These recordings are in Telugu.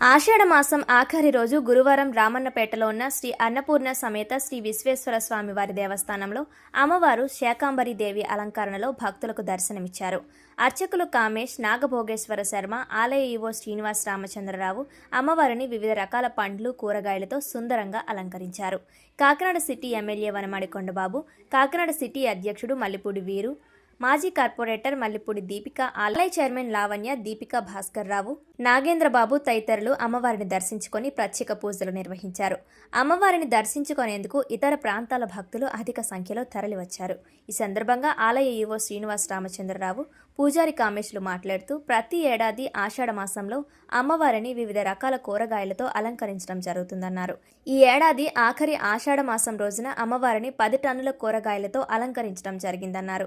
ఆషాఢ మాసం ఆఖరి రోజు గురువారం రామన్నపేటలో ఉన్న శ్రీ అన్నపూర్ణ సమేత శ్రీ విశ్వేశ్వర స్వామి వారి దేవస్థానంలో అమ్మవారు శాకాంబరి దేవి అలంకరణలో భక్తులకు దర్శనమిచ్చారు. అర్చకులు కామేష్ నాగభోగేశ్వర శర్మ ఆలయ ఈవో శ్రీనివాస్ రామచంద్రరావు అమ్మవారిని వివిధ రకాల పండ్లు కూరగాయలతో సుందరంగా అలంకరించారు. Kakinada city MLA Vanamadi Kondababu Kakinada city అధ్యక్షుడు మల్లిపూడి వీరు మాజీ కార్పొరేటర్ మల్లిపూడి దీపిక ఆలయ చైర్మన్ లావణ్య దీపిక భాస్కర్ రావు నాగేంద్రబాబు తదితరులు అమ్మవారిని దర్శించుకొని ప్రత్యేక పూజలు నిర్వహించారు. అమ్మవారిని దర్శించుకునేందుకు ఇతర ప్రాంతాల భక్తులు అధిక సంఖ్యలో తరలివచ్చారు. ఈ సందర్భంగా ఆలయ ఈవో శ్రీనివాస్ రామచంద్రరావు పూజారి కామేష్లు మాట్లాడుతూ ప్రతి ఏడాది ఆషాఢ మాసంలో అమ్మవారిని వివిధ రకాల కూరగాయలతో అలంకరించడం జరుగుతుందన్నారు. ఈ ఏడాది ఆఖరి ఆషాఢ మాసం రోజున అమ్మవారిని పది టన్నుల కూరగాయలతో అలంకరించడం జరిగిందన్నారు.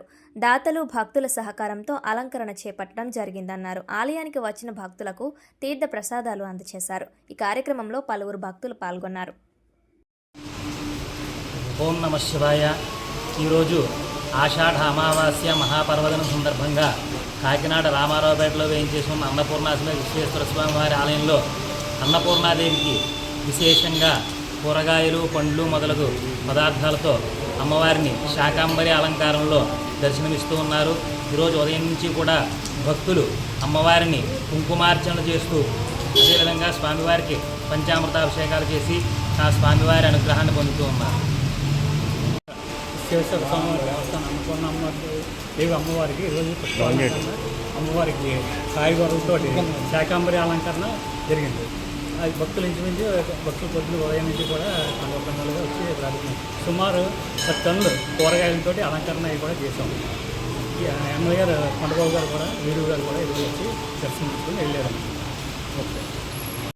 దాతలు భక్తుల సహకారంతో అలంకరణ చేపట్టడం జరిగిందన్నారు. ఆలయానికి వచ్చిన భక్తులకు తీర్థ ప్రసాదాలు అందజేశారు ఈ కార్యక్రమంలో పలువురు భక్తులు పాల్గొన్నారు. ఓం నమ శివాయ. ఈరోజు ఆషాఢ అమావాస్య మహాపర్వదినం సందర్భంగా కాకినాడ రామారావుపేటలో వేయించేసిన ఉన్న అన్నపూర్ణాశ్రమ విశ్వేశ్వర స్వామి వారి ఆలయంలో అన్నపూర్ణాదేవికి విశేషంగా కూరగాయలు పండ్లు మొదలగు పదార్థాలతో అమ్మవారిని శాకాంబరి అలంకారంలో దర్శనమిస్తూ ఉన్నారు. ఈరోజు ఉదయం నుంచి కూడా భక్తులు అమ్మవారిని కుంకుమార్చన చేస్తూ అదేవిధంగా స్వామివారికి పంచామృతాభిషేకాలు చేసి ఆ స్వామివారి అనుగ్రహాన్ని పొందుతూ ఉన్నారు. విశ్వేశ్వర స్వామి వారి దేవస్థానం అన్నపూర్ణ అమ్మవారి దేవి అమ్మవారికి ఈరోజు అమ్మవారికి కాయగూరలతో శాకాంబరి అలంకరణ జరిగింది. అది భక్తుల నుంచి నుంచి భక్తుల పొద్దున ఉదయం నుంచి కూడా కండలుగా వచ్చి ప్రార్థన సుమారు పది టన్నులు కూరగాయలతోటి అలంకరణ అవి కూడా చేసాం ఎమ్మెల్యే గారు కొండబాబు గారు కూడా వీరు గారు కూడా ఇది వచ్చి దర్శనం చేసుకుని వెళ్ళారు. ఓకే.